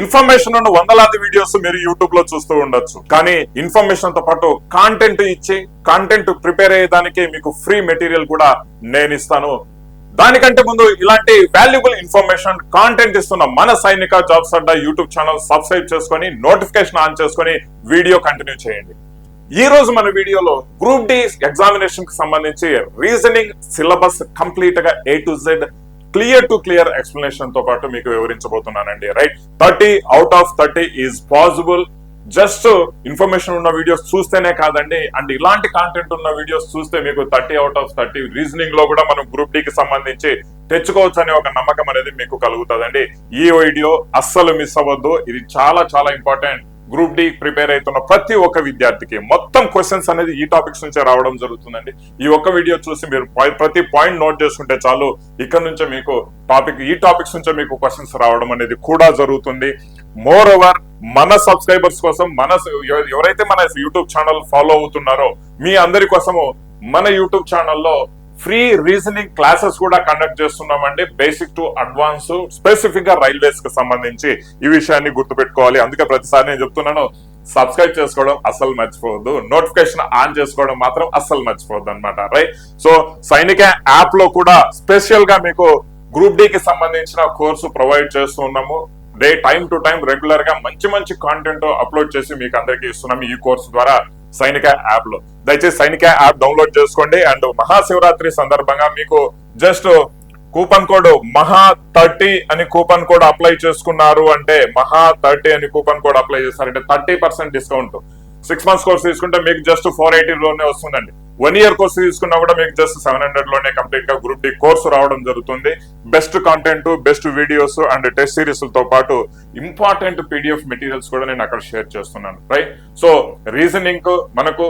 Information ఉన్న వందలాది videos మీరు యూట్యూబ్లో చూస్తూ ఉండొచ్చు. కానీ ఇన్ఫర్మేషన్తో పాటు కాంటెంట్ ఇచ్చి కాంటెంట్ ప్రిపేర్ అయ్యేదానికి మీకు ఫ్రీ మెటీరియల్ కూడా నేను ఇస్తాను. దానికంటే ముందు ఇలాంటి వాల్యుబుల్ ఇన్ఫర్మేషన్ కాంటెంట్ ఇస్తున్న మన Sainik jobs Adda YouTube channel subscribe చేసుకొని నోటిఫికేషన్ ఆన్ చేసుకుని వీడియో కంటిన్యూ చేయండి. ఈ రోజు మన వీడియోలో గ్రూప్ డి ఎగ్జామినేషన్కి సంబంధించి రీజనింగ్ సిలబస్ కంప్లీట్గా A to Z clear to clear ఎక్స్ప్లెనేషన్తో పాటు మీకు వివరించబోతున్నానండి right thirty out of thirty is possible just information ఉన్న వీడియోస్ చూస్తేనే కాదండి అండ్ ఇలాంటి కాంటెంట్ ఉన్న వీడియోస్ చూస్తే మీకు థర్టీ అవుట్ ఆఫ్ థర్టీ రీజనింగ్లో కూడా మనం గ్రూప్ డి కి సంబంధించి తెచ్చుకోవచ్చు అనే ఒక నమ్మకం అనేది మీకు కలుగుతుందండి. ఈ వీడియో అస్సలు మిస్ అవ్వద్దు. ఇది చాలా చాలా ఇంపార్టెంట్ గ్రూప్ డి ప్రిపేర్ అవుతున్న ప్రతి ఒక్క విద్యార్థికి మొత్తం క్వశ్చన్స్ అనేది ఈ టాపిక్స్ నుంచే రావడం జరుగుతుందండి. ఈ ఒక్క వీడియో చూసి మీరు ప్రతి పాయింట్ నోట్ చేసుకుంటే చాలు. ఇక్కడ నుంచే మీకు టాపిక్ ఈ టాపిక్స్ నుంచే మీకు క్వశ్చన్స్ రావడం అనేది కూడా జరుగుతుంది. మోర్ ఓవర్ మన సబ్స్క్రైబర్స్ కోసం మన ఎవ- ఎవరైతే మన యూట్యూబ్ ఛానల్ ఫాలో అవుతున్నారో మీ అందరి కోసము మన యూట్యూబ్ ఛానల్లో ఫ్రీ రీజనింగ్ క్లాసెస్ కూడా కండక్ట్ చేస్తున్నామండి. బేసిక్ టు అడ్వాన్స్ స్పెసిఫిక్గా రైల్వేస్కి సంబంధించి ఈ విషయాన్ని గుర్తుపెట్టుకోవాలి. అందుకే ప్రతిసారి నేను చెప్తున్నాను సబ్స్క్రైబ్ చేసుకోవడం అస్సలు మర్చిపోవద్దు. నోటిఫికేషన్ ఆన్ చేసుకోవడం మాత్రం అస్సలు మర్చిపోవద్దు అనమాట రైట్? సో సైనిక యాప్లో కూడా స్పెషల్గా మీకు గ్రూప్ డి కి సంబంధించిన కోర్సు ప్రొవైడ్ చేస్తూ ఉన్నాము. డే టైం టు టైం రెగ్యులర్గా మంచి మంచి కాంటెంట్ అప్లోడ్ చేసి మీకు అందరికీ ఇస్తున్నాము ఈ కోర్సు ద్వారా. సైనిక యాప్లో. దయచేసి సైనిక యాప్ డౌన్లోడ్ చేసుకోండి అండ్ మహాశివరాత్రి సందర్భంగా మీకు just coupon code Maha thirty అని కూపన్ కోడ్ అప్లై చేసుకున్నారు అంటే మహా థర్టీ అని కూపన్ కోడ్ అప్లై చేస్తారంటే thirty percent discount. Six months course తీసుకుంటే మీకు జస్ట్ ఫోర్ ఎయిటీ లోనే వస్తుందండి. వన్ ఇయర్ కోర్స్ తీసుకున్నా కూడా మీకు జస్ట్ సెవెన్ హండ్రెడ్లోనే కంప్లీట్గా గ్రూప్ డి కోర్సు రావడం జరుగుతుంది. Best content best videos and test సిరీస్తో పాటు ఇంపార్టెంట్ పీడిఎఫ్ మెటీరియల్స్ కూడా నేను అక్కడ షేర్ చేస్తున్నాను. రైట్ సో రీజనింగ్ మనకు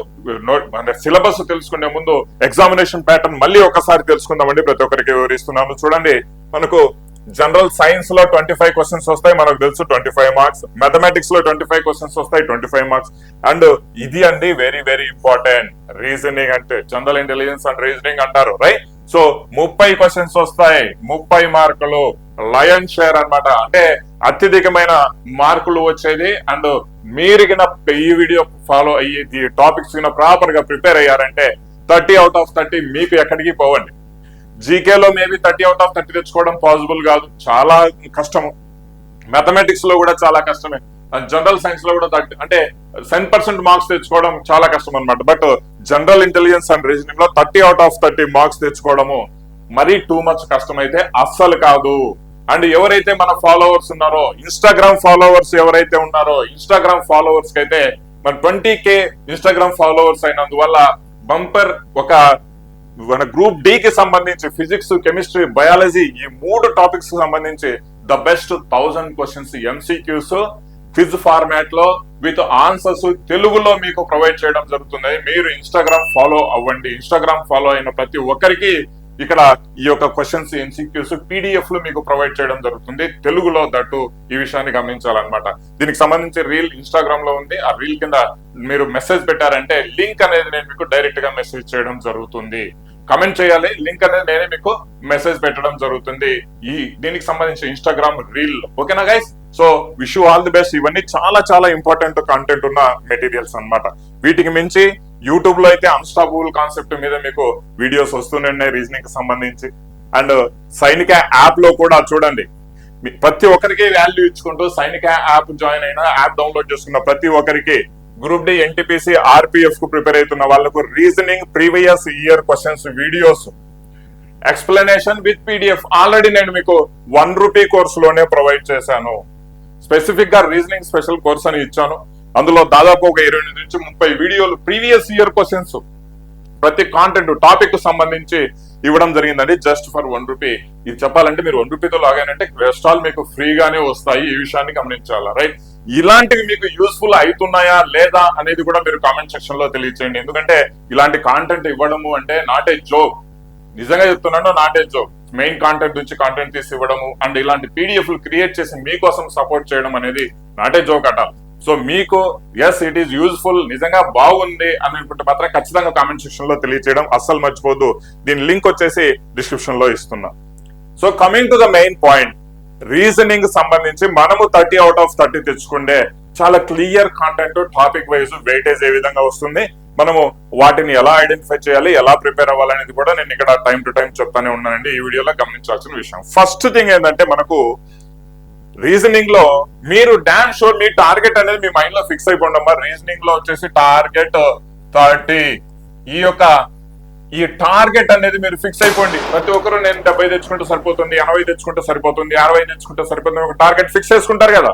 సిలబస్ తెలుసుకునే ముందు ఎగ్జామినేషన్ ప్యాటర్న్ మళ్ళీ ఒకసారి తెలుసుకుందామండి. ప్రతి ఒక్కరికి వివరిస్తున్నాను చూడండి మనకు జనరల్ సైన్స్లో ట్వంటీ ఫైవ్ క్వశ్చన్స్ వస్తాయి మనకు తెలుసు ట్వంటీ ఫైవ్ మార్క్స్. మ్యాథమెటిక్స్లో ట్వంటీ ఫైవ్ క్వశ్చన్స్ వస్తాయి ట్వంటీ ఫైవ్ మార్క్స్. అండ్ ఇది అండి వెరీ వెరీ ఇంపార్టెంట్ రీజనింగ్ అంటే జనరల్ ఇంటెలిజెన్స్ అండ్ రీజనింగ్ అంటారు రైట్ సో ముప్పై క్వశ్చన్స్ వస్తాయి ముప్పై మార్కులు. లయన్ షేర్ అన్నమాట. అంటే అత్యధికమైన మార్కులు వచ్చేది అండ్ మీరు ఈ వీడియో ఫాలో అయ్యి ఈ టాపిక్స్ ప్రాపర్గా ప్రిపేర్ అయ్యారంటే థర్టీ అవుట్ ఆఫ్ థర్టీ మీకు ఎక్కడికి పోవండి. జీకేలో maybe thirty out of thirty తెచ్చుకోవడం పాసిబుల్ కాదు. చాలా కష్టము. మ్యాథమెటిక్స్లో కూడా చాలా కష్టమే. జనరల్ సైన్స్లో కూడా థర్టీ అంటే టెన్ పర్సెంట్ మార్క్స్ తెచ్చుకోవడం చాలా కష్టం అనమాట but general intelligence and రీజనింగ్లో thirty out of thirty marks తెచ్చుకోవడము మరీ టూ మచ్ కష్టం అయితే అస్సలు కాదు. అండ్ ఎవరైతే మన ఫాలోవర్స్ ఉన్నారో ఇన్స్టాగ్రామ్ ఫాలోవర్స్ ఎవరైతే ఉన్నారో ఇన్స్టాగ్రామ్ ఫాలోవర్స్కి అయితే మన ట్వంటీ కే ఇన్స్టాగ్రామ్ ఫాలోవర్స్ అయినందువల్ల బంపర్ ఒక మన గ్రూప్ డి కి సంబంధించి ఫిజిక్స్ కెమిస్ట్రీ బయాలజీ ఈ మూడు టాపిక్స్ సంబంధించి the best thousand questions MCQs quiz ఫార్మాట్లో విత్ ఆన్సర్స్ తెలుగులో మీకు ప్రొవైడ్ చేయడం జరుగుతుంది. మీరు ఇన్స్టాగ్రామ్ ఫాలో అవ్వండి. ఇన్స్టాగ్రామ్ ఫాలో అయిన ప్రతి ఒక్కరికి ఇక్కడ ఈ యొక్క క్వశ్చన్స్ ఎంసీక్యూస్ పీడిఎఫ్లో మీకు ప్రొవైడ్ చేయడం జరుగుతుంది. తెలుగులో దట్టు ఈ విషయాన్ని గమనించాలన్నమాట. దీనికి సంబంధించి రీల్ ఇన్స్టాగ్రామ్లో ఉంది. ఆ రీల్ కింద మీరు మెసేజ్ పెట్టారంటే లింక్ అనేది నేను మీకు డైరెక్ట్గా మెసేజ్ చేయడం జరుగుతుంది. కమెంట్ చేయాలి. లింక్ అనేది నేనే మీకు మెసేజ్ పెట్టడం జరుగుతుంది. ఈ దీనికి సంబంధించి ఇన్స్టాగ్రామ్ రీల్ ఓకేనా guys so wish all the best ఇవన్నీ చాలా చాలా ఇంపార్టెంట్ కంటెంట్ ఉన్న మెటీరియల్స్ అన్నమాట. వీటికి మించి యూట్యూబ్లో అయితే అన్స్టాపబుల్ కాన్సెప్ట్ మీద మీకు వీడియోస్ వస్తూనే ఉన్నాయి రీజనింగ్కి సంబంధించి. అండ్ సైనిక యాప్లో కూడా చూడండి. మీ- ప్రతి ఒక్కరికి వాల్యూ ఇచ్చుకుంటూ సైనిక యాప్ జాయిన్ అయిన యాప్ డౌన్లోడ్ చేసుకున్న ప్రతి ఒక్కరికి గ్రూప్ డి ఎన్టీపీసీ ఆర్పిఎఫ్కు ప్రిపేర్ అవుతున్న వాళ్ళకు reasoning previous year questions videos explanation with PDF already నేను మీకు వన్ రూపీ కోర్సులోనే ప్రొవైడ్ చేశాను. స్పెసిఫిక్గా రీజనింగ్ స్పెషల్ కోర్స్ అని ఇచ్చాను. అందులో దాదాపు ఒక ఇరవై నుంచి ముప్పై వీడియోలు ప్రీవియస్ ఇయర్ క్వశ్చన్స్ ప్రతి కాంటెంట్ టాపిక్కు సంబంధించి ఇవ్వడం జరిగిందండి. జస్ట్ ఫర్ వన్ రూపీ ఇది చెప్పాలంటే మీరు వన్ రూపీతో లాగానంటే రెస్టాల్ మీకు ఫ్రీగానే వస్తాయి. ఈ విషయాన్ని గమనించాలా రైట్ ఇలాంటివి మీకు యూస్ఫుల్ అవుతున్నాయా లేదా అనేది కూడా మీరు కామెంట్ సెక్షన్లో తెలియచేయండి. ఎందుకంటే ఇలాంటి కాంటెంట్ ఇవ్వడము అంటే నాట్ ఏ జోక్ నిజంగా చెప్తున్నాను not a joke main content నుంచి కాంటెంట్ తీసి ఇవ్వడము అండ్ ఇలాంటి పీడిఎఫ్ క్రియేట్ చేసి మీకోసం సపోర్ట్ చేయడం అనేది నాట్ ఏ జోక్ అట సో మీకు ఎస్ ఇట్ ఈస్ యూజ్ఫుల్ నిజంగా బాగుంది అని అనుకుంటే మాత్రం ఖచ్చితంగా కామెంట్ సెక్షన్లో తెలియచేయడం అస్సలు మర్చిపోద్దు దీని లింక్ వచ్చేసి డిస్క్రిప్షన్లో ఇస్తున్నా. So coming to the main point reasoning సంబంధించి మనము థర్టీ అవుట్ ఆఫ్ థర్టీ తెచ్చుకుంటే చాలా clear content topic wise weightage ఏ విధంగా వస్తుంది మనము వాటిని ఎలా ఐడెంటిఫై చేయాలి ఎలా ప్రిపేర్ అవ్వాలనేది కూడా నేను ఇక్కడ టైం టు టైం చెప్తానే ఉన్నానండి. ఈ వీడియోలో గమనించాల్సిన విషయం. ఫస్ట్ థింగ్ ఏంటంటే మనకు రీజనింగ్లో మీరు డామ్ షోర్ మీ టార్గెట్ అనేది మీ మైండ్లో ఫిక్స్ అయిపోండమ్మా రీజనింగ్లో వచ్చేసి టార్గెట్ థర్టీ ఈ యొక్క ఈ టార్గెట్ అనేది మీరు ఫిక్స్ అయిపోండి. ప్రతి ఒక్కరు నేను డెబ్బై తెచ్చుకుంటే సరిపోతుంది ఎనభై తెచ్చుకుంటే సరిపోతుంది అరవై తెచ్చుకుంటే సరిపోతుంది ఒక టార్గెట్ ఫిక్స్ చేసుకుంటారు కదా.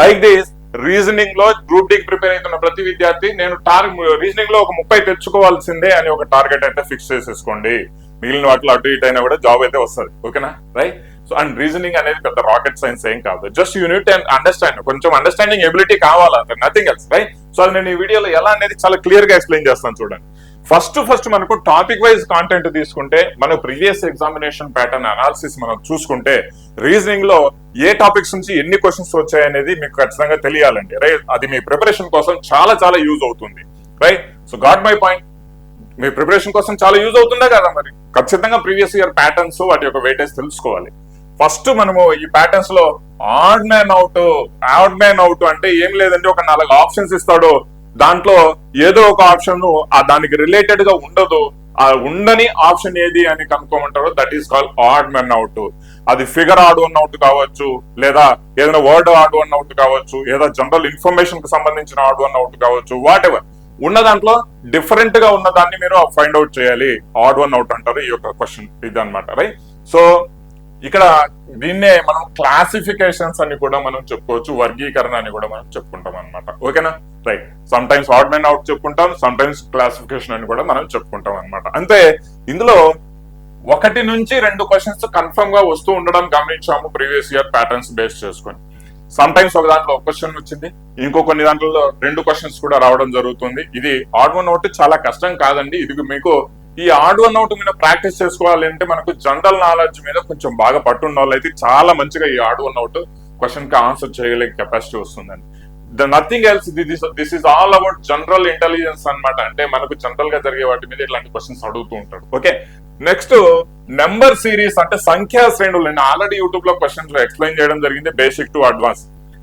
లైక్ దిస్ రీజనింగ్లో గ్రూప్ డీకి ప్రిపేర్ అవుతున్న ప్రతి విద్యార్థి నేను టార్గెట్ రీజనింగ్లో ఒక ముప్పై తెచ్చుకోవాల్సిందే అని ఒక టార్గెట్ అయితే ఫిక్స్ చేసేసుకోండి. మిగిలిన వాటిలో అటు ఇటు అయినా కూడా జాబ్ అయితే వస్తుంది. ఓకేనా రైట్ సో అండ్ రీజనింగ్ అనేది పెద్ద రాకెట్ సైన్స్ ఏం కాదు. జస్ట్ యూనిట్ అండ్ అండర్స్టాండ్ కొంచెం అండర్స్టాండింగ్ ఎబిలిటీ కావాలంటే నథింగ్ ఎల్స్ రైట్ సో అది నేను ఈ వీడియోలో ఎలా అనేది చాలా క్లియర్గా ఎక్స్ప్లెయిన్ చేస్తాను చూడండి. ఫస్ట్ ఫస్ట్ మనకు టాపిక్ వైజ్ కాంటెంట్ తీసుకుంటే మనకు ప్రీవియస్ ఎగ్జామినేషన్ ప్యాటర్న్ అనాలిసిస్ మనం చూసుకుంటే రీజనింగ్లో ఏ టాపిక్స్ నుంచి ఎన్ని క్వశ్చన్స్ వచ్చాయనేది మీకు ఖచ్చితంగా తెలియాలండి రైట్ అది మీ ప్రిపరేషన్ కోసం చాలా చాలా యూజ్ అవుతుంది right so got my point me preparation కోసం చాలా యూజ్ అవుతుందా కదా మరి? ఖచ్చితంగా ప్రీవియస్ ఇయర్ ప్యాటర్న్స్ వాటి యొక్క వెయిటేజ్ తెలుసుకోవాలి. ఫస్ట్ మనము ఈ ప్యాటర్న్స్లో odd man out odd man out అంటే ఏం లేదంటే ఒక నాలుగు ఆప్షన్స్ ఇస్తాడు. దాంట్లో ఏదో ఒక ఆప్షన్ ఆ దానికి రిలేటెడ్గా ఉండదు. ఆ ఉండని ఆప్షన్ ఏది అని కనుక్కోమంటారో that is call odd men out అది ఫిగర్ ఆడ్ వన్ అవుట్ కావచ్చు లేదా ఏదైనా వర్డ్ ఆడ్ వన్ అవుట్ కావచ్చు ఏదో జనరల్ ఇన్ఫర్మేషన్కి సంబంధించిన ఆడ్ వన్ అవుట్ కావచ్చు వాట్ ఎవర్ ఉన్న దాంట్లో డిఫరెంట్గా ఉన్న దాన్ని మీరు ఫైండ్ అవుట్ చేయాలి. ఆడ్ వన్ అవుట్ అంటారు ఈ యొక్క క్వశ్చన్ ఇది అనమాట రైట్ సో ఇక్కడ దీన్నే మనం క్లాసిఫికేషన్స్ అని కూడా మనం చెప్పుకోవచ్చు వర్గీకరణ అని కూడా మనం చెప్పుకుంటాం అనమాట ఓకేనా? Right sometimes odd men out చెప్పుకుంటాం సమ్ టైమ్స్ క్లాసిఫికేషన్ అని కూడా మనం చెప్పుకుంటాం అనమాట అంతే ఇందులో ఒకటి నుంచి రెండు క్వశ్చన్స్ కన్ఫర్మ్గా వస్తూ ఉండడం గమనించాము ప్రీవియస్ ఇయర్ ప్యాటర్న్స్ బేస్ చేసుకొని. సమ్ టైమ్స్ ఒక దాంట్లో ఒక క్వశ్చన్ వచ్చింది ఇంకో కొన్ని దాంట్లో రెండు క్వశ్చన్స్ కూడా రావడం జరుగుతుంది. ఇది ఆడ్ వన్ అవుట్ చాలా కష్టం కాదండి. ఇది మీకు ఈ ఆడ్ వన్ అవుట్ మీద ప్రాక్టీస్ చేసుకోవాలి అంటే మనకు జనరల్ నాలెడ్జ్ మీద కొంచెం బాగా పట్టున్న వాళ్ళైతే చాలా మంచిగా ఈ ఆడ్ వన్ అవుట్ క్వశ్చన్కి ఆన్సర్ చేయగలిగే కెపాసిటీ వస్తుందండి. The nothing else this is all about general intelligence అన్నమాట. అంటే మనకు జనరల్గా జరిగే వాటి మీద ఇట్లాంటి క్వశ్చన్స్ అడుగుతూ ఉంటాడు. ఓకే నెక్స్ట్ నెంబర్ సిరీస్ అంటే సంఖ్యా శ్రేణులు. నేను ఆల్రెడీ యూట్యూబ్లో క్వశ్చన్స్లో ఎక్స్ప్లెయిన్ చేయడం జరిగింది. బేసిక్ టు అడ్వాన్స్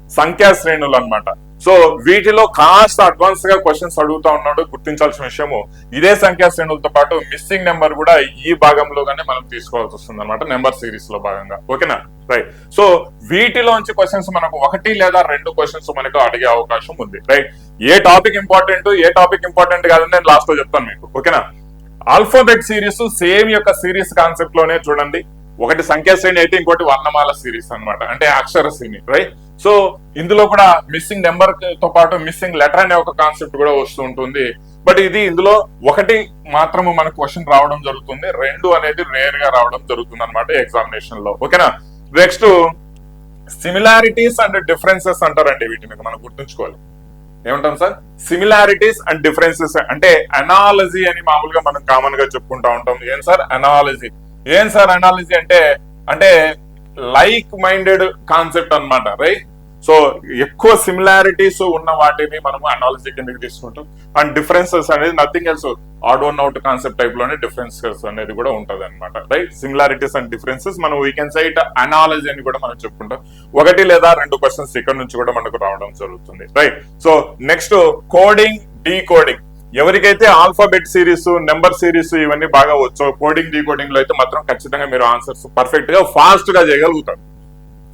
సంఖ్యా శ్రేణులు అన్నమాట. సో వీటిలో కాస్త అడ్వాన్స్గా క్వశ్చన్స్ అడుగుతా ఉన్నాడు. గుర్తించాల్సిన విషయము ఇదే సంఖ్యా శ్రేణులతో పాటు మిస్సింగ్ నెంబర్ కూడా ఈ భాగంలోగానే మనం తీసుకోవాల్సి వస్తుంది అనమాట నెంబర్ సిరీస్లో భాగంగా. ఓకేనా రైట్ సో వీటిలోంచి క్వశ్చన్స్ మనకు ఒకటి లేదా రెండు క్వశ్చన్స్ మనకు అడిగే అవకాశం ఉంది. రైట్ ఏ టాపిక్ ఇంపార్టెంట్ ఏ టాపిక్ ఇంపార్టెంట్ కాదని నేను లాస్ట్లో చెప్తాను మీకు. ఓకేనా ఆల్ఫాబెట్ సిరీస్ సేమ్ యొక్క సిరీస్ కాన్సెప్ట్లోనే చూడండి. ఒకటి సంఖ్యా శ్రేణి అయితే ఇంకోటి వర్ణమాల సిరీస్ అన్నమాట. అంటే అక్షర శ్రేణి రైట్ సో ఇందులో కూడా మిస్సింగ్ నెంబర్తో పాటు మిస్సింగ్ లెటర్ అనే ఒక కాన్సెప్ట్ కూడా వస్తూ ఉంటుంది. బట్ ఇది ఇందులో ఒకటి మాత్రము మన క్వశ్చన్ రావడం జరుగుతుంది. రెండు అనేది రేర్గా రావడం జరుగుతుంది అనమాట ఎగ్జామినేషన్లో. ఓకేనా నెక్స్ట్ సిమిలారిటీస్ అండ్ డిఫరెన్సెస్ అంటారండి వీటిని మనం గుర్తుంచుకోవాలి. ఏమంటాం సార్? సిమిలారిటీస్ అండ్ డిఫరెన్సెస్ అంటే అనాలజీ అని మామూలుగా మనం కామన్గా చెప్పుకుంటా ఉంటాం. ఏం సార్? అనాలజీ ఏం సార్ అనాలజీ అంటే అంటే లైక్ మైండెడ్ కాన్సెప్ట్ అన్నమాట రైట్ సో ఎక్కువ సిమిలారిటీస్ ఉన్న వాటిని మనము అనాలజీ కిందకి తీసుకుంటాం. అండ్ డిఫరెన్సెస్ అనేది nothing else odd one out concept టైప్లోనే differences అనేది కూడా ఉంటది అనమాట రైట్ సిమిలారిటీస్ అండ్ డిఫరెన్సెస్ మనం వీ కెన్ సైట్ అనాలజీ అని కూడా మనం చెప్పుకుంటాం. ఒకటి లేదా రెండు క్వశ్చన్స్ ఇక్కడ నుంచి కూడా మనకు రావడం జరుగుతుంది. Right so next coding decoding ఎవరికైతే ఆల్ఫాబెట్ సిరీస్ నెంబర్ సిరీస్ ఇవన్నీ బాగా వచ్చో కోడింగ్ డీకోడింగ్లో అయితే మాత్రం ఖచ్చితంగా మీరు ఆన్సర్స్ పర్ఫెక్ట్గా ఫాస్ట్గా చేయగలుగుతారు.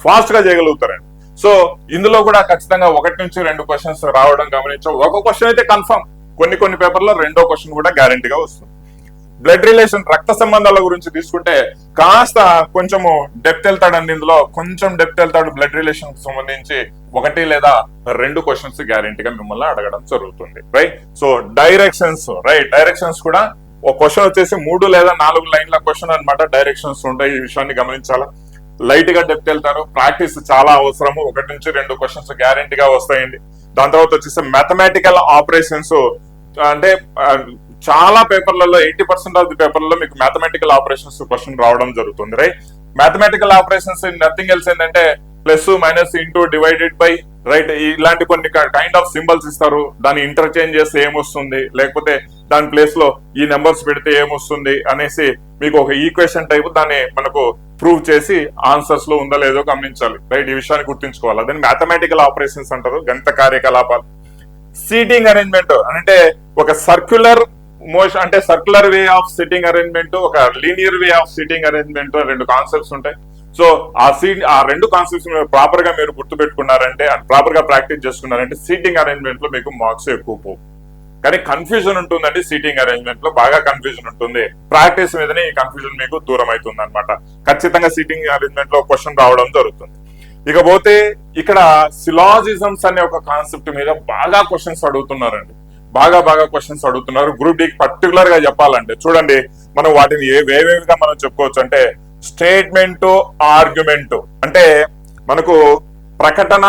ఫాస్ట్గా చేయగలుగుతారండి. సో ఇందులో కూడా ఖచ్చితంగా ఒకటి నుంచి రెండు క్వశ్చన్స్ రావడం గమనించాం ఒక క్వశ్చన్ అయితే కన్ఫర్మ్ కొన్ని కొన్ని పేపర్లో రెండో క్వశ్చన్ కూడా గ్యారంటీగా వస్తుంది. బ్లడ్ రిలేషన్ రక్త సంబంధాల గురించి తీసుకుంటే కాస్త కొంచెము డెప్త్ వెళ్తాడండి ఇందులో. కొంచెం డెప్త్ వెళ్తాడు బ్లడ్ రిలేషన్కి సంబంధించి ఒకటి లేదా రెండు క్వశ్చన్స్ గ్యారంటీగా మిమ్మల్ని అడగడం జరుగుతుంది. Right so directions right directions కూడా ఒక క్వశ్చన్ వచ్చేసి మూడు లేదా నాలుగు లైన్ల క్వశ్చన్ అన్నమాట. డైరెక్షన్స్ ఉంటాయి ఈ విషయాన్ని గమనించాలా? లైట్గా డెప్త్ వెళ్తారు. ప్రాక్టీస్ చాలా అవసరము. ఒకటి నుంచి రెండు క్వశ్చన్స్ గ్యారంటీగా వస్తాయండి. దాని తర్వాత వచ్చేసి మ్యాథమెటికల్ ఆపరేషన్స్ అంటే చాలా పేపర్లలో ఎయిటీ పర్సెంట్ ఆఫ్ ది పేపర్లలో మీకు మ్యాథమెటికల్ ఆపరేషన్స్ క్వశ్చన్ రావడం జరుగుతుంది right mathematical operations nothing else ఏంటంటే plus minus into divided by right ఇలాంటి కొన్ని కైండ్ ఆఫ్ సింబల్స్ ఇస్తారు. దాన్ని ఇంటర్చేంజ్ చేస్తే ఏమొస్తుంది? లేకపోతే దాని ప్లేస్లో ఈ నెంబర్స్ పెడితే ఏమొస్తుంది అనేసి మీకు ఒక ఈక్వేషన్ టైప్ దాన్ని మనకు ప్రూవ్ చేసి ఆన్సర్స్లో ఉందా లేదో గమనించాలి. రైట్ ఈ విషయాన్ని గుర్తుంచుకోవాలి. దాన్ని మ్యాథమెటికల్ ఆపరేషన్స్ అంటారు గణిత కార్యకలాపాలు. సీటింగ్ అరేంజ్మెంట్ అంటే ఒక సర్క్యులర్ మోషన్ అంటే circular way of sitting arrangement ఒక linear way of sitting arrangement రెండు కాన్సెప్ట్స్ ఉంటాయి. సో ఆ సీట్ ఆ రెండు కాన్సెప్ట్స్ ప్రాపర్గా మీరు గుర్తు పెట్టుకున్నారంటే ప్రాపర్గా ప్రాక్టీస్ చేసుకున్నారంటే సీటింగ్ అరేంజ్మెంట్లో మీకు మార్క్స్ ఎక్కువ పోవు. కానీ కన్ఫ్యూజన్ ఉంటుందండి సీటింగ్ అరేంజ్మెంట్లో బాగా కన్ఫ్యూజన్ ఉంటుంది. ప్రాక్టీస్ మీదనే ఈ కన్ఫ్యూజన్ మీకు దూరం అవుతుంది అనమాట ఖచ్చితంగా సీటింగ్ అరేంజ్మెంట్లో క్వశ్చన్ రావడం జరుగుతుంది. ఇకపోతే ఇక్కడ సిలాజిజమ్స్ అనే ఒక కాన్సెప్ట్ మీద బాగా క్వశ్చన్స్ అడుగుతున్నారండి. బాగా బాగా క్వశ్చన్స్ అడుగుతున్నారు. గ్రూప్ డికి పర్టికులర్గా చెప్పాలంటే చూడండి మనం వాటిని ఏ వేవేవిగా మనం చెప్పుకోవచ్చు అంటే స్టేట్మెంట్ ఆర్గ్యుమెంట్. అంటే మనకు ప్రకటన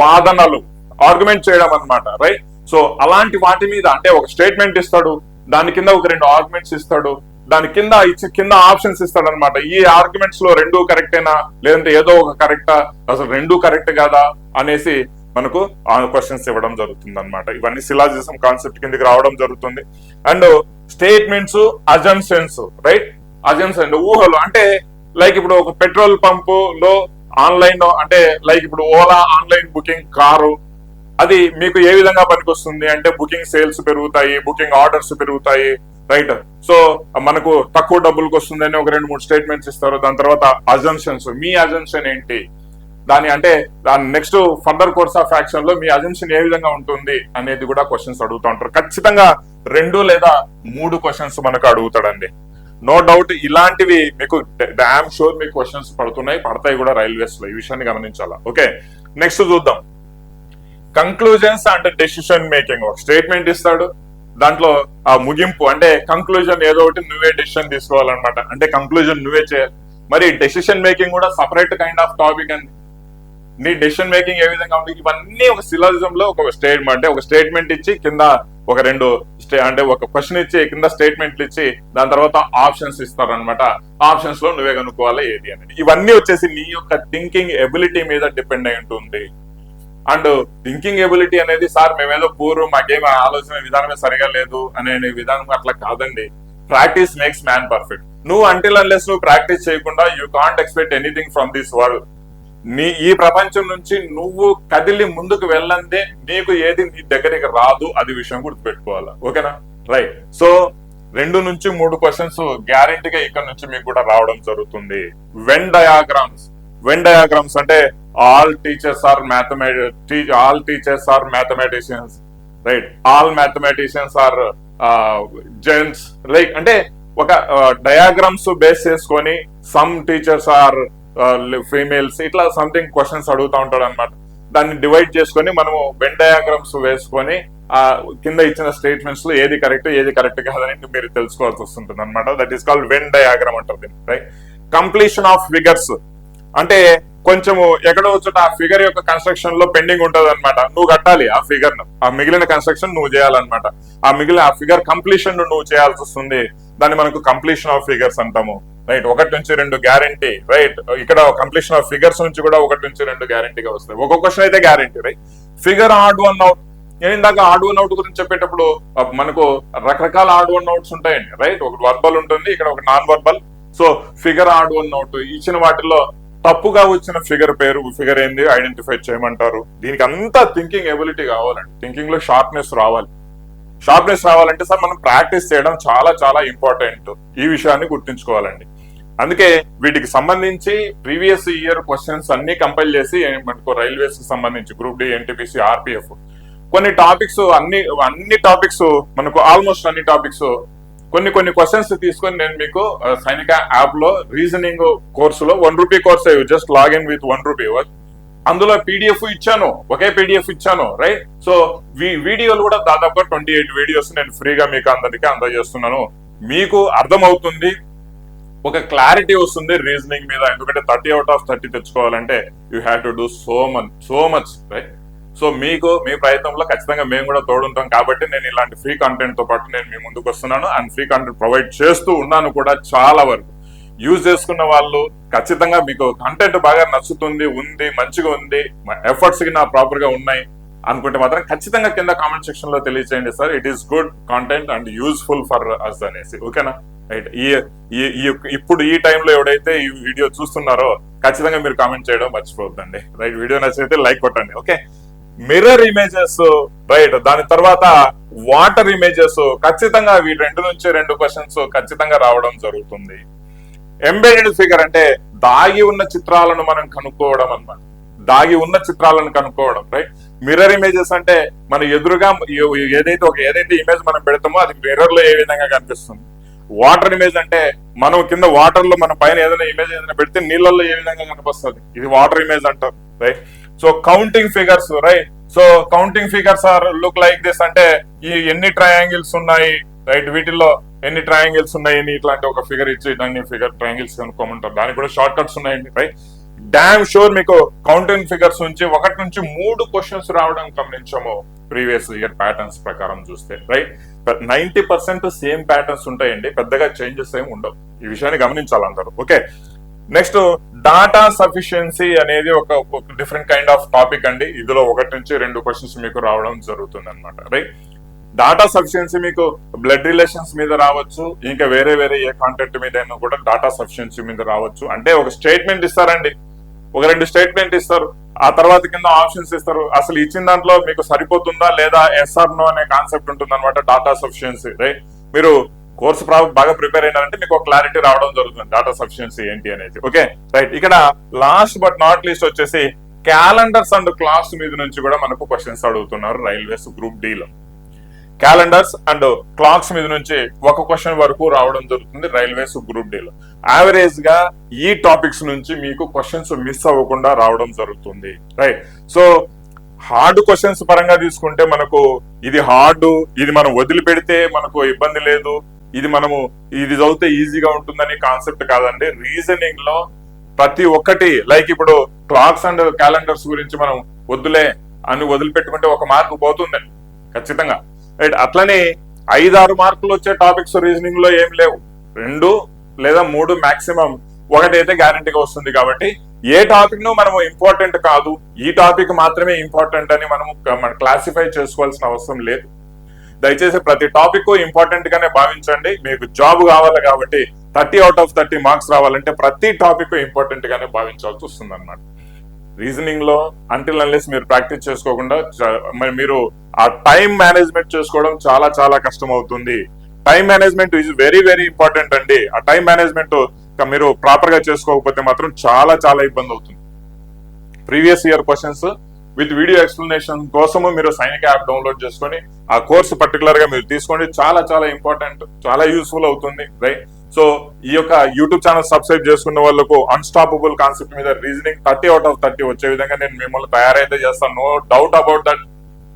వాదనలు ఆర్గ్యుమెంట్ చేయడం అనమాట రైట్? సో అలాంటి వాటి మీద అంటే ఒక స్టేట్మెంట్ ఇస్తాడు దాని కింద ఒక రెండు ఆర్గ్యుమెంట్స్ ఇస్తాడు దాని కింద ఇచ్చి కింద ఆప్షన్స్ ఇస్తాడు అనమాట ఈ ఆర్గ్యుమెంట్స్లో రెండు కరెక్టేనా? లేదంటే ఏదో ఒక కరెక్టా? అసలు రెండు కరెక్ట్ కాదా? అనేసి మనకు క్వశ్చన్స్ ఇవ్వడం జరుగుతుంది అనమాట ఇవన్నీ సిలాజిజం కాన్సెప్ట్ కిందకి రావడం జరుగుతుంది. And statements assumptions right? Assumption ఊహలు. అంటే లైక్ ఇప్పుడు ఒక పెట్రోల్ పంపు లో ఆన్లైన్ అంటే లైక్ ఇప్పుడు ఓలా ఆన్లైన్ బుకింగ్ కారు అది మీకు ఏ విధంగా పనికొస్తుంది? అంటే బుకింగ్ సేల్స్ పెరుగుతాయి బుకింగ్ ఆర్డర్స్ పెరుగుతాయి రైట్ సో మనకు తక్కువ డబ్బులకు వస్తుందని ఒక రెండు మూడు స్టేట్మెంట్స్ ఇస్తారు. దాని తర్వాత అజంప్షన్స్ మీ అజంప్షన్ ఏంటి? దాని అంటే దాని నెక్స్ట్ ఫర్దర్ కోర్స్ ఆఫ్ యాక్షన్లో మీ అజంప్షన్ ఏ విధంగా ఉంటుంది అనేది కూడా క్వశ్చన్స్ అడుగుతూ ఉంటారు. ఖచ్చితంగా రెండు లేదా మూడు క్వశ్చన్స్ మనకు అడుగుతాడండి. నో డౌట్ ఇలాంటివి మీకు డామ్ షూర్ మీకు క్వశ్చన్స్ పడుతున్నాయి పడతాయి కూడా రైల్వేస్లో ఈ విషయాన్ని గమనించాలా? ఓకే నెక్స్ట్ చూద్దాం. కంక్లూజన్స్ అండ్ డెసిషన్ మేకింగ్ ఒక స్టేట్మెంట్ ఇస్తాడు దాంట్లో ఆ ముగింపు అంటే కంక్లూజన్ ఏదో ఒకటి నువ్వే డెసిషన్ తీసుకోవాలన్నమాట. అంటే కంక్లూజన్ నువ్వే చేయాలి. మరి డెసిషన్ మేకింగ్ కూడా సపరేట్ కైండ్ ఆఫ్ టాపిక్ అండి. నీ డెసిషన్ మేకింగ్ ఏ విధంగా ఉంది ఇవన్నీ ఒక సిలాజిజం లో ఒక స్టేట్మెంట్ అంటే ఒక స్టేట్మెంట్ ఇచ్చి కింద ఒక రెండు స్టే అంటే ఒక క్వశ్చన్ ఇచ్చి కింద స్టేట్మెంట్లు ఇచ్చి దాని తర్వాత ఆప్షన్స్ ఇస్తారనమాట ఆప్షన్స్లో నువ్వే కనుక్కోవాలి ఏది అనేది. ఇవన్నీ వచ్చేసి నీ యొక్క థింకింగ్ ఎబిలిటీ మీద డిపెండ్ అయి ఉంటుంది. అండ్ థింకింగ్ ఎబిలిటీ అనేది సార్ మేమేదో పూర్వం మాకేం ఆలోచన విధానమే సరిగా లేదు అనే విధానం అట్లా కాదండి. ప్రాక్టీస్ మేక్స్ మ్యాన్ పర్ఫెక్ట్ నువ్వు అంటిల్ అన్లెస్ నువ్వు ప్రాక్టీస్ చేయకుండా you can't expect anything from this world నీ ఈ ప్రపంచం నుంచి నువ్వు కదిలి ముందుకు వెళ్ళందే నీకు ఏది నీ దగ్గరికి రాదు అది విషయం గుర్తుపెట్టుకోవాలి? ఓకేనా? రైట్ సో రెండు నుంచి మూడు క్వశ్చన్స్ గ్యారెంటీగా ఇక్కడ నుంచి మీకు కూడా రావడం జరుగుతుంది. వెన్ డయాగ్రామ్స్ వెన్ డయాగ్రామ్స్ అంటే all teachers are mathematic all teachers are mathematicians right all mathematicians are gents like అంటే ఒక uh, డయాగ్రామ్స్ బేస్ చేసుకొని సమ్ టీచర్స్ ఆర్ ఫీమేల్స్ ఇట్లా సంథింగ్ క్వశ్చన్స్ అడుగుతూ ఉంటాడు అనమాట దాన్ని డివైడ్ చేసుకొని మనము వెన్ డయాగ్రామ్స్ వేసుకొని ఆ కింద ఇచ్చిన స్టేట్మెంట్స్లో ఏది కరెక్ట్ ఏది కరెక్ట్ కాదని మీరు తెలుసుకోవాల్సి వస్తుంటుంది అనమాట that is called Venn diagram అంటారు రైట్ కంప్లీషన్ ఆఫ్ ఫిగర్స్ అంటే కొంచెము ఎక్కడో చోట ఆ ఫిగర్ యొక్క కన్స్ట్రక్షన్లో పెండింగ్ ఉంటది అనమాట నువ్వు కట్టాలి ఆ ఫిగర్ను. ఆ మిగిలిన కన్స్ట్రక్షన్ నువ్వు చేయాలన్నమాట. ఆ మిగిలిన ఆ ఫిగర్ కంప్లీషన్ నువ్వు చేయాల్సి వస్తుంది. దాన్ని మనకు కంప్లీషన్ ఆఫ్ ఫిగర్స్ అంటాము. రైట్ ఒకటి నుంచి రెండు గ్యారంటీ రైట్ ఇక్కడ కంప్లీషన్ ఆఫ్ ఫిగర్స్ నుంచి కూడా ఒకటి నుంచి రెండు గ్యారంటీగా వస్తాయి. ఒక్కొక్క క్వశ్చన్ అయితే guarantee right figure odd one out నేను ఇందాక ఆడ్ వన్ అవుట్ గురించి చెప్పేటప్పుడు మనకు రకరకాల ఆడ్ వన్ అవుట్స్ ఉంటాయండి. రైట్ ఒకటి వర్బల్ ఉంటుంది ఇక్కడ ఒక non verbal so figure odd one out ఇచ్చిన వాటిలో తప్పుగా వచ్చిన ఫిగర్ పేరు ఫిగర్ ఏంది? ఐడెంటిఫై చేయమంటారు. దీనికి అంతా థింకింగ్ ఎబిలిటీ కావాలండి. థింకింగ్లో షార్ప్నెస్ రావాలి. షార్ప్నెస్ రావాలంటే సార్ మనం ప్రాక్టీస్ చేయడం చాలా చాలా ఇంపార్టెంట్ ఈ విషయాన్ని గుర్తుంచుకోవాలండి. అందుకే వీటికి సంబంధించి ప్రీవియస్ ఇయర్ క్వశ్చన్స్ అన్ని కంపైల్ చేసి మనకు రైల్వేస్కి సంబంధించి గ్రూప్ డి ఎన్టీపీసీ ఆర్పిఎఫ్ కొన్ని టాపిక్స్ అన్ని అన్ని టాపిక్స్ మనకు ఆల్మోస్ట్ అన్ని టాపిక్స్ కొన్ని కొన్ని క్వశ్చన్స్ తీసుకొని నేను మీకు సైనిక యాప్లో రీజనింగ్ కోర్సులో one rupee course just login with one rupee అందులో పీడిఎఫ్ ఇచ్చాను ఒకే పీడిఎఫ్ ఇచ్చాను రైట్ సో వీడియోలు కూడా దాదాపుగా ట్వంటీ ఎయిట్ వీడియోస్ నేను ఫ్రీగా మీకు అందరికీ అందజేస్తున్నాను. మీకు అర్థమవుతుంది ఒక క్లారిటీ వస్తుంది రీజనింగ్ మీద ఎందుకంటే thirty out of thirty తెచ్చుకోవాలంటే you have to do so much so much right so మీకు మీ ప్రయత్నంలో ఖచ్చితంగా మేము కూడా తోడుంటాం. కాబట్టి నేను ఇలాంటి ఫ్రీ కంటెంట్తో పాటు నేను మీ ముందుకు వస్తున్నాను. అండ్ ఫ్రీ కంటెంట్ ప్రొవైడ్ చేస్తూ ఉన్నాను కూడా చాలా వరకు. యూజ్ చేసుకున్న వాళ్ళు ఖచ్చితంగా మీకు కంటెంట్ బాగా నచ్చుతుంది ఉంది మంచిగా ఉంది ఎఫర్ట్స్కి నా ప్రాపర్గా ఉన్నాయి అనుకుంటే మాత్రం ఖచ్చితంగా కింద కామెంట్ సెక్షన్లో తెలియచేయండి sir. It is good content and useful for us అనేసి. ఓకేనా రైట్ ఈ ఈ- ఇప్పుడు ఈ టైంలో ఎవడైతే ఈ వీడియో చూస్తున్నారో ఖచ్చితంగా మీరు కామెంట్ చేయడం మర్చిపోవద్దండి. రైట్ వీడియో నచ్చితే లైక్ కొట్టండి. ఓకే మిర్రర్ ఇమేజెస్ రైట్ దాని తర్వాత వాటర్ ఇమేజెస్ ఖచ్చితంగా ఈ రెండు నుంచి రెండు క్వశ్చన్స్ ఖచ్చితంగా రావడం జరుగుతుంది. ఎంబెడెడ్ ఫిగర్ అంటే దాగి ఉన్న చిత్రాలను మనం కనుక్కోవడం అన్నమాట. దాగి ఉన్న చిత్రాలను కనుక్కోవడం రైట్ మిర్రర్ ఇమేజెస్ అంటే మన ఎదురుగా ఏదైతే ఒక ఏదైతే ఇమేజ్ మనం పెడతామో అది మిర్రర్లో ఏ విధంగా కనిపిస్తుంది? వాటర్ ఇమేజ్ అంటే మనం కింద వాటర్లో మన పైన ఏదైనా ఇమేజ్ ఏదైనా పెడితే నీళ్ళల్లో ఏ విధంగా కనిపిస్తుంది? ఇది వాటర్ ఇమేజ్ అంటారు right so counting figures right so counting figures are look like this అంటే ఈ ఎన్ని ట్రయాంగిల్స్ ఉన్నాయి రైట్ వీటిల్లో ఎన్ని ట్రయాంగిల్స్ ఉన్నాయి అని ఇట్లాంటి ఒక ఫిగర్ ఇచ్చి దాన్ని ఫిగర్ ట్రయాంగిల్స్ అనుకోమంటారు దానికి కూడా షార్ట్ కట్స్ ఉన్నాయండి రైట్ డామ్ షూర్ మీకు కౌంటింగ్ ఫిగర్స్ నుంచి ఒకటి నుంచి మూడు క్వశ్చన్స్ రావడం గమనించాము ప్రీవియస్ ఇయర్ ప్యాటర్న్స్ ప్రకారం చూస్తే right ninety percent same patterns ఉంటాయండి పెద్దగా చేంజెస్ ఏమి ఉండవు. ఈ విషయాన్ని గమనించాలి ఓకే నెక్స్ట్ డాటా సఫిషియన్సీ అనేది ఒక డిఫరెంట్ కైండ్ ఆఫ్ టాపిక్ అండి. ఇందులో ఒకటి నుంచి రెండు క్వశ్చన్స్ మీకు రావడం జరుగుతుంది అనమాట రైట్ డాటా సఫిషియన్సీ మీకు బ్లడ్ రిలేషన్స్ మీద రావచ్చు. ఇంకా వేరే వేరే ఏ కాంటెంట్ మీద అయినా కూడా డాటా సఫిషియన్సీ మీద రావచ్చు. అంటే ఒక స్టేట్మెంట్ ఇస్తారండి. ఒక రెండు స్టేట్మెంట్ ఇస్తారు. ఆ తర్వాత కింద ఆప్షన్స్ ఇస్తారు. అసలు ఇచ్చిన దాంట్లో మీకు సరిపోతుందా లేదా ఎస్ఆర్ నో అనే కాన్సెప్ట్ ఉంటుంది అనమాట డాటా సఫిషియన్సీ. రైట్ మీరు కోర్సు బాగా ప్రిపేర్ అయినారంటే మీకు క్లారిటీ రావడం జరుగుతుంది. డాటా సఫిషియన్సీ ఏంటి అనేది. ఓకే రైట్ ఇక్కడ లాస్ట్ బట్ నాట్ లీస్ట్ వచ్చేసి క్యాలెండర్స్ అండ్ క్లాస్ మీద నుంచి కూడా మనకు క్వశ్చన్స్ అడుగుతున్నారు రైల్వేస్ గ్రూప్ డీలో క్యాలెండర్స్ అండ్ క్లాక్స్ మీద నుంచి ఒక క్వశ్చన్ వరకు రావడం జరుగుతుంది రైల్వేస్ గ్రూప్ డీలో యావరేజ్గా ఈ టాపిక్స్ నుంచి మీకు క్వశ్చన్స్ మిస్ అవ్వకుండా రావడం జరుగుతుంది. రైట్ సో హార్డ్ క్వశ్చన్స్ పరంగా తీసుకుంటే మనకు ఇది హార్డ్ ఇది మనం వదిలిపెడితే మనకు ఇబ్బంది లేదు. ఇది మనము ఇది చదివితే ఈజీగా ఉంటుందని కాన్సెప్ట్ కాదండి. రీజనింగ్లో ప్రతి ఒక్కటి లైక్ ఇప్పుడు క్లాక్స్ అండ్ క్యాలెండర్స్ గురించి మనం వద్దులే అని వదిలిపెట్టుకుంటే ఒక మార్క్ పోతుందండి ఖచ్చితంగా. రైట్ అట్లనే ఐదారు మార్కులు వచ్చే టాపిక్స్ రీజనింగ్లో ఏం లేవు. రెండు లేదా మూడు మాక్సిమం ఒకటి అయితే గ్యారంటీగా వస్తుంది కాబట్టి ఏ టాపిక్ను మనము ఇంపార్టెంట్ కాదు ఈ టాపిక్ మాత్రమే ఇంపార్టెంట్ అని మనం క్లాసిఫై చేసుకోవాల్సిన అవసరం లేదు. దయచేసి ప్రతి టాపిక్ ఇంపార్టెంట్ గానే భావించండి. మీకు జాబ్ కావాలి కాబట్టి thirty out of thirty marks రావాలంటే ప్రతి టాపిక్ ఇంపార్టెంట్ గానే భావించాల్సి వస్తుంది అనమాట రీజనింగ్లో అంటిల్ అన్లెస్ మీరు ప్రాక్టీస్ చేసుకోకుండా మీరు ఆ టైం మేనేజ్మెంట్ చేసుకోవడం చాలా చాలా కష్టం అవుతుంది time management is very very important అండి. ఆ టైం మేనేజ్మెంట్ మీరు ప్రాపర్గా చేసుకోకపోతే మాత్రం చాలా చాలా ఇబ్బంది అవుతుంది. Previous year questions with video explanation కోసము మీరు సైనిక యాప్ డౌన్లోడ్ చేసుకొని ఆ కోర్సు పర్టికులర్గా మీరు తీసుకోండి. చాలా చాలా ఇంపార్టెంట్ చాలా యూస్ఫుల్ అవుతుంది రైట్ సో ఈ యొక్క యూట్యూబ్ ఛానల్ సబ్స్క్రైబ్ చేసుకున్న వాళ్ళకు అన్స్టాపబుల్ కాన్సెప్ట్ మీద reasoning thirty out of thirty వచ్చే విధంగా నేను మిమ్మల్ని తయారైతే చేస్తాను. నో డౌట్ అబౌట్ దట్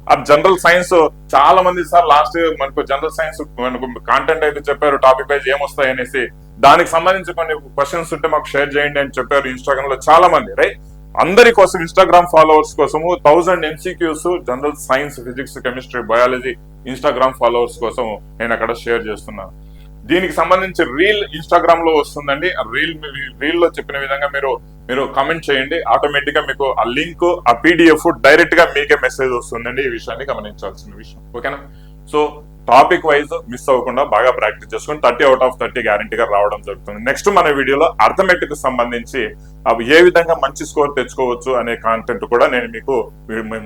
ఆ జనరల్ సైన్స్ చాలా మంది సార్ లాస్ట్ మనకు జనరల్ సైన్స్ మనకు కాంటెంట్ అయితే చెప్పారు టాపిక్ వైజ్ ఏమొస్తాయి అనేసి. దానికి సంబంధించి కొన్ని క్వశ్చన్స్ ఉంటే మాకు షేర్ చేయండి అని చెప్పారు ఇన్స్టాగ్రామ్లో చాలా మంది రైట్ అందరి కోసం ఇన్స్టాగ్రామ్ ఫాలోవర్స్ కోసము thousand MCQs general science physics chemistry biology Instagram followers కోసం నేను అక్కడ షేర్ చేస్తున్నాను. దీనికి సంబంధించి రీల్ ఇన్స్టాగ్రామ్లో వస్తుందండి. ఆ రీల్ రీల్లో చెప్పిన విధంగా మీరు మీరు కమెంట్ చేయండి. ఆటోమేటిక్గా మీకు ఆ లింక్ ఆ పీడిఎఫ్ డైరెక్ట్గా మీకే మెసేజ్ వస్తుందండి. ఈ విషయాన్ని గమనించాల్సిన విషయం. ఓకేనా సో టాపిక్ వైజ్ మిస్ అవ్వకుండా బాగా ప్రాక్టీస్ చేసుకుని థర్టీ అవుట్ ఆఫ్ థర్టీ గ్యారంటీగా రావడం జరుగుతుంది. నెక్స్ట్ మన వీడియోలో అర్థమెటిక్ సంబంధించి అవి ఏ విధంగా మంచి స్కోర్ తెచ్చుకోవచ్చు అనే కాంటెంట్ కూడా నేను మీకు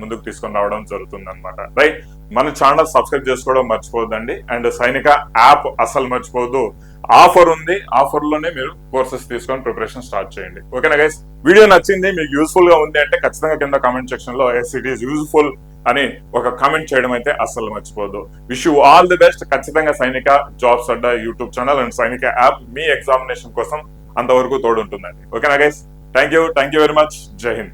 ముందుకు తీసుకొని రావడం జరుగుతుంది అనమాట రైట్ మన ఛానల్ సబ్స్క్రైబ్ చేసుకోవడం మర్చిపోవద్దండి. అండ్ సైనిక యాప్ అసలు మర్చిపోవద్దు. ఆఫర్ ఉంది. ఆఫర్లోనే మీరు కోర్సెస్ తీసుకొని ప్రిపరేషన్ స్టార్ట్ చేయండి. ఓకేనా గైస్ వీడియో నచ్చింది మీకు యూస్ఫుల్గా ఉంది అంటే ఖచ్చితంగా కింద కామెంట్ సెక్షన్లో ఎస్ ఇట్ ఈస్ యూస్ఫుల్ అని ఒక కామెంట్ చేయడం అయితే అస్సలు మర్చిపోదు wish you all the best ఖచ్చితంగా Sainik jobs Adda YouTube channel and Sainik app me examination కోసం అంతవరకు తోడుంటుందండి. ఓకేనా guys thank you thank you very much జై హింద్